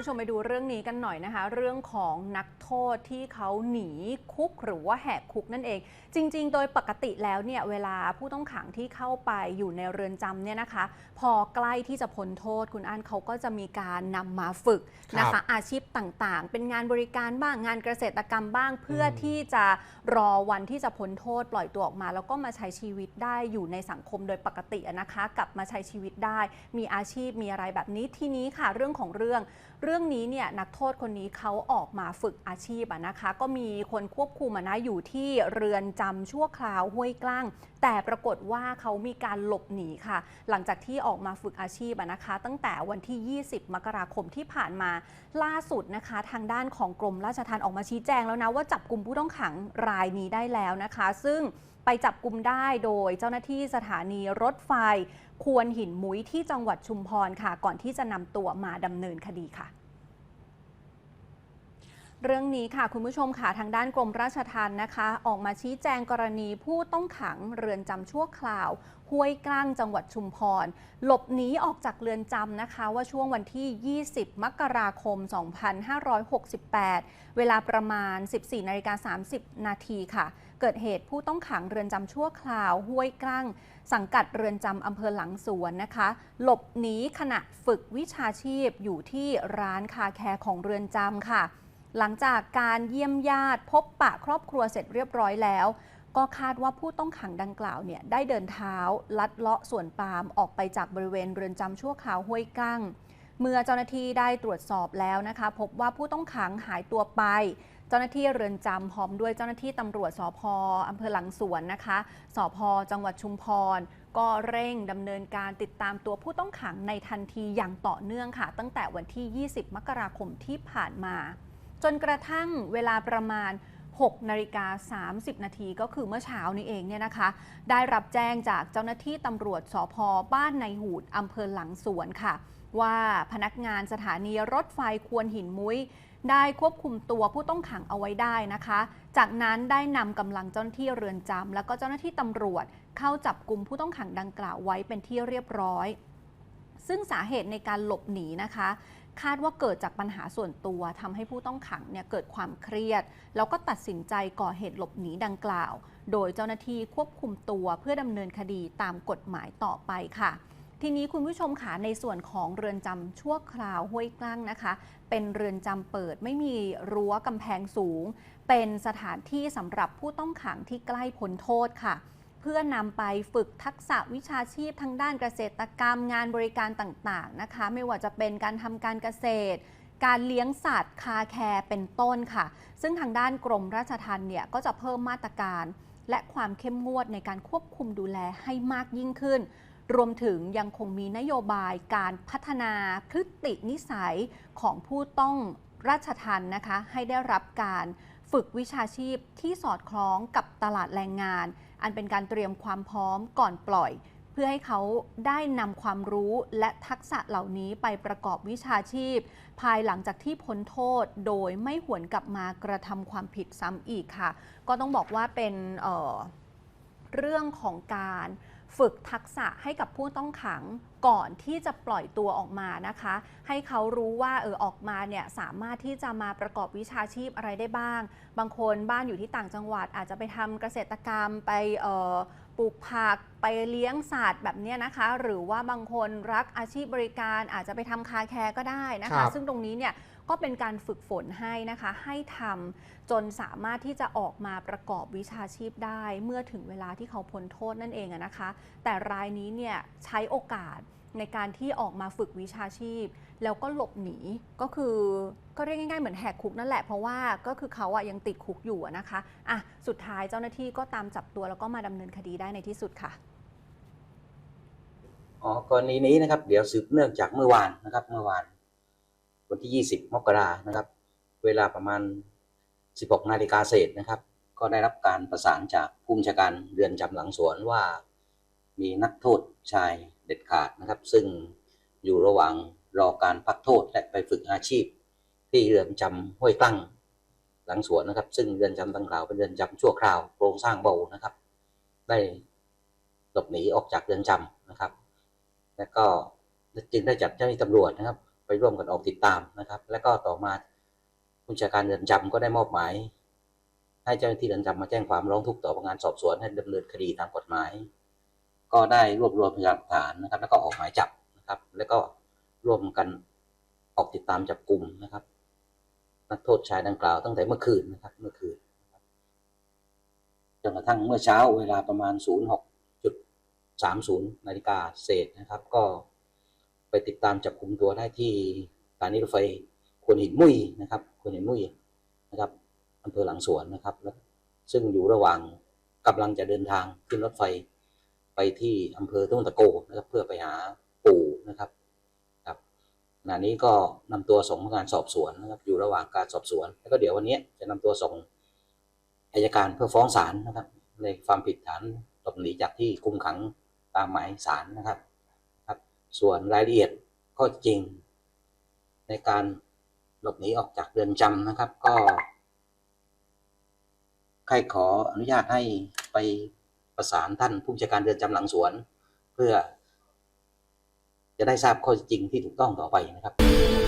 ผู้ชมไปดูเรื่องนี้กันหน่อยนะคะ เรื่องของนักโทษที่เขาหนีคุกหรือว่าแหกคุกนั่นเอง จริง ๆ โดยปกติแล้วเนี่ยเวลาผู้ต้องขังที่เข้าไปอยู่ในเรือนจำเนี่ยนะคะ พอใกล้ที่จะพ้นโทษคุณอันเขาก็จะมีการนำมาฝึกนะครัคะบอาชีพต่างๆ เป็นงานบริการบ้างงานเกษตรกรรมบ้างเพื่ออมที่จะรอวันที่จะพ้นโทษ ปล่อยตัวออกมา แล้วก็มาใช้ชีวิตได้อยู่ในสังคมโดยปกติอะนะคะ กลับมาใช้ชีวิตได้ มีอาชีพมีอะไรแบบนี้ทีนี้ค่ะเรื่องของเรื่องเรื่องนี้เนี่ยนักโทษคนนี้เขาออกมาฝึกอาชีพะนะคะ ก็มีคนควบคุมนะอยู่ที่เรือนจำชั่วคราวห้วยกล้าง แต่ปรากฏว่าเขามีการหลบหนีค่ะ หลังจากที่ออกมาฝึกอาชีพะนะคะ ตั้งแต่วันที่ 20 มกราคมที่ผ่านมาล่าสุดนะคะ ทางด้านของกรมราชทัณฑ์ออกมาชี้แจงแล้วนะว่าจับกลุ่มผู้ต้องขังรายนี้ได้แล้วนะคะ ซึ่งไปจับกลุ่มได้โดยเจ้าหน้าที่สถานีรถไฟ ควรหินมุ้ยที่จังหวัดชุมพรค่ะ ก่อนที่จะนำตัวมาดำเนินคดีค่ะ เรื่องนี้ค่ะคุณผู้ชมค่ะทางด้านกรมราชทัณฑ์นะคะ ออกมาชี้แจงกรณีผู้ต้องขังเรือนจำชั่วคราวห้วยกล้างจังหวัดชุมพร หลบหนีออกจากเรือนจำนะคะ ว่าช่วงวันที่ 20 มกราคม 2568 เวลาประมาณ 14นาฬิกา30 นาทีค่ะ เกิดเหตุผู้ต้องขังเรือนจำชั่วคราวห้วยกล้างสังกัดเรือนจำอำเภอหลังสวนนะคะ หลบหนีขณะฝึกวิชาชีพอยู่ที่ร้านคาแคร์ของเรือนจำค่ะ หลังจากการเยี่ยมญาติ พบปะครอบครัวเสร็จเรียบร้อยแล้ว ก็คาดว่าผู้ต้องขังดังกล่าวเนี่ยได้เดินเท้า ลัดเลาะสวนปาล์มออกไปจากบริเวณเรือนจำชั่วคราวห้วยกั้ง เมื่อเจ้าหน้าที่ได้ตรวจสอบแล้วนะคะ พบว่าผู้ต้องขังหายตัวไป เจ้าหน้าที่เรือนจำพร้อมด้วยเจ้าหน้าที่ตำรวจสพอำเภอหลังสวนนะคะสพจังหวัดชุมพรก็เร่งดำเนินการติดตามตัวผู้ต้องขังในทันทีอย่างต่อเนื่องค่ะ ตั้งแต่วันที่ 20 มกราคมที่ผ่านมา จนกระทั่งเวลาประมาณ 6 นาฬิกา 30 นาทีก็คือเมื่อเช้านี้เองเนี่ยนะคะ ได้รับแจ้งจากเจ้าหน้าที่ตำรวจสพบ้านในหูดอำเภอหลังสวนค่ะ ว่าพนักงานสถานีรถไฟควรหินมุ้ยได้ควบคุมตัวผู้ต้องขังเอาไว้ได้นะคะ จากนั้นได้นำกำลังเจ้าหน้าที่เรือนจำแล้วก็เจ้าหน้าที่ตำรวจ เข้าจับกลุ่มผู้ต้องขังดังกล่าวไว้เป็นที่เรียบร้อย ซึ่งสาเหตุในการหลบหนีนะคะ คาดว่าเกิดจากปัญหาส่วนตัวทำให้ผู้ต้องขังเนี่ยเกิดความเครียด แล้วก็ตัดสินใจก่อเหตุหลบหนีดังกล่าว โดยเจ้าหน้าที่ควบคุมตัวเพื่อดำเนินคดีตามกฎหมายต่อไปค่ะทีนี้คุณผู้ชมค่ะในส่วนของเรือนจำชั่วคราวห้วยกล้างนะคะ เป็นเรือนจำเปิดไม่มีรั้วกำแพงสูง เป็นสถานที่สำหรับผู้ต้องขังที่ใกล้พ้นโทษค่ะ เพื่อนำไปฝึกทักษะวิชาชีพทางด้านเกษตรกรรมงานบริการต่างๆนะคะ ไม่ว่าจะเป็นการทำการเกษตร การเลี้ยงสัตว์คาแคร์เป็นต้นค่ะ ซึ่งทางด้านกรมราชทัณฑ์เนี่ยก็จะเพิ่มมาตรการ และความเข้มงวดในการควบคุมดูแลให้มากยิ่งขึ้น รวมถึงยังคงมีนโยบายการพัฒนาพฤตินิสัยของผู้ต้องราชทัณฑ์นะคะ ให้ได้รับการ ฝึกวิชาชีพที่สอดคล้องกับตลาดแรงงาน อันเป็นการเตรียมความพร้อมก่อนปล่อย เพื่อให้เขาได้นำความรู้และทักษะเหล่านี้ไปประกอบวิชาชีพ ภายหลังจากที่พ้นโทษโดยไม่หวนกลับมากระทำความผิดซ้ำอีกค่ะ ก็ต้องบอกว่าเป็นเเรื่องของการฝึกทักษะให้กับผู้ต้องขัง ก่อนที่จะปล่อยตัวออกมานะคะ ให้เขารู้ว่าเออออกมาเนี่ยสามารถที่จะมาประกอบวิชาชีพอะไรได้บ้าง บางคนบ้านอยู่ที่ต่างจังหวัดอาจจะไปทำเกษตรกรรมไปเอ่อปลูกผักไปเลี้ยงสัตว์แบบเนี้ยนะคะ หรือว่าบางคนรักอาชีพบริการอาจจะไปทำคาแคร์ก็ได้นะครัคะบซึ่งตรงนี้เนี่ยก็เป็นการฝึกฝนให้นะคะ ให้ทำจนสามารถที่จะออกมาประกอบวิชาชีพได้ เมื่อถึงเวลาที่เขาพ้นโทษนั่นเองอะนะคะ แต่รายนี้เนี่ยใช้โอกาสในการที่ออกมาฝึกวิชาชีพ แล้วก็หลบหนีก็คือก็เรียกง่ายๆเหมือนแหกคุกนั่นแหละ เพราะว่าก็คือเขาอะยังติดคุกอยู่นะคะอะสุดท้ายเจ้าหน้าที่ก็ตามจับตัวแล้วก็มาดำเนินคดีได้ในที่สุดค่ะอ๋อกรณีนี้นะครับเดี๋ยวสืบเนื่องจากเมื่อวานนะครับ เมื่อวาน วันที่ 20 มกรานะครับ เวลาประมาณ 16 นาฬิกาเศษนะครับ ก็ได้รับการประสานจากผู้บัญชาการเรือนจำหลังสวนว่า มีนักโทษชายเด็ดขาดนะครับ ซึ่งอยู่ระหว่างรอการพักโทษและไปฝึกอาชีพ ที่เรือนจำห้วยตั้งหลังสวนนะครับ ซึ่งเรือนจำดังกล่าวเป็นเรือนจำชั่วคราวโครงสร้างเบานะครับ ได้หลบหนีออกจากเรือนจำนะครับ แล้วก็จึงได้จัดเจ้าหน้าที่ตำรวจนะครับ ไปร่วมกันออกติดตามนะครับ แล้วก็ต่อมาผู้จัดการเรือนจำก็ได้มอบหมายให้เจ้าหน้าที่เรือนจำมาแจ้งความร้องทุกข์ต่อพนักงานสอบสวนให้ดำเนินคดีตามกฎหมาย ก็ได้รวบรวมพยานหลักฐานนะครับ แล้วก็ออกหมายจับนะครับ แล้วก็ร่วมกันออกติดตามจับกลุ่มนะครับ นักโทษชายดังกล่าวตั้งแต่เมื่อคืนนะครับ เมื่อคืนจนกระทั่งเมื่อเช้าเวลาประมาณ 06.30นาฬิกาเศษนะครับ ก็ไปติดตามจับกลุ่มตัวได้ที่สถานีรถไฟควนหินมุยนะครับควนหินมุยนะครับอำเภอหลังสวนนะครับ ซึ่งอยู่ระหว่างกำลังจะเดินทางขึ้นรถไฟ ไปที่อำเภอทุ่งตะโกนะครับเพื่อไปหาปู่นะครับครับขณะนี้ก็นำตัวส่งพนักงานสอบสวนนะครับอยู่ระหว่างการสอบสวน แล้วก็เดี๋ยววันนี้จะนำตัวส่งอายการเพื่อฟ้องศาลนะครับ ในความผิดฐานหลบหนีจากที่คุมขังตามหมายศาลนะครับครับ ส่วนรายละเอียดข้อจริง ในการหลบหนีออกจากเรือนจำนะครับ ก็ใครขออนุญาตให้ไป ประสานท่านผู้จัดการเรือนจำหลังสวน เพื่อ จะได้ทราบข้อจริงที่ถูกต้องต่อไปนะครับ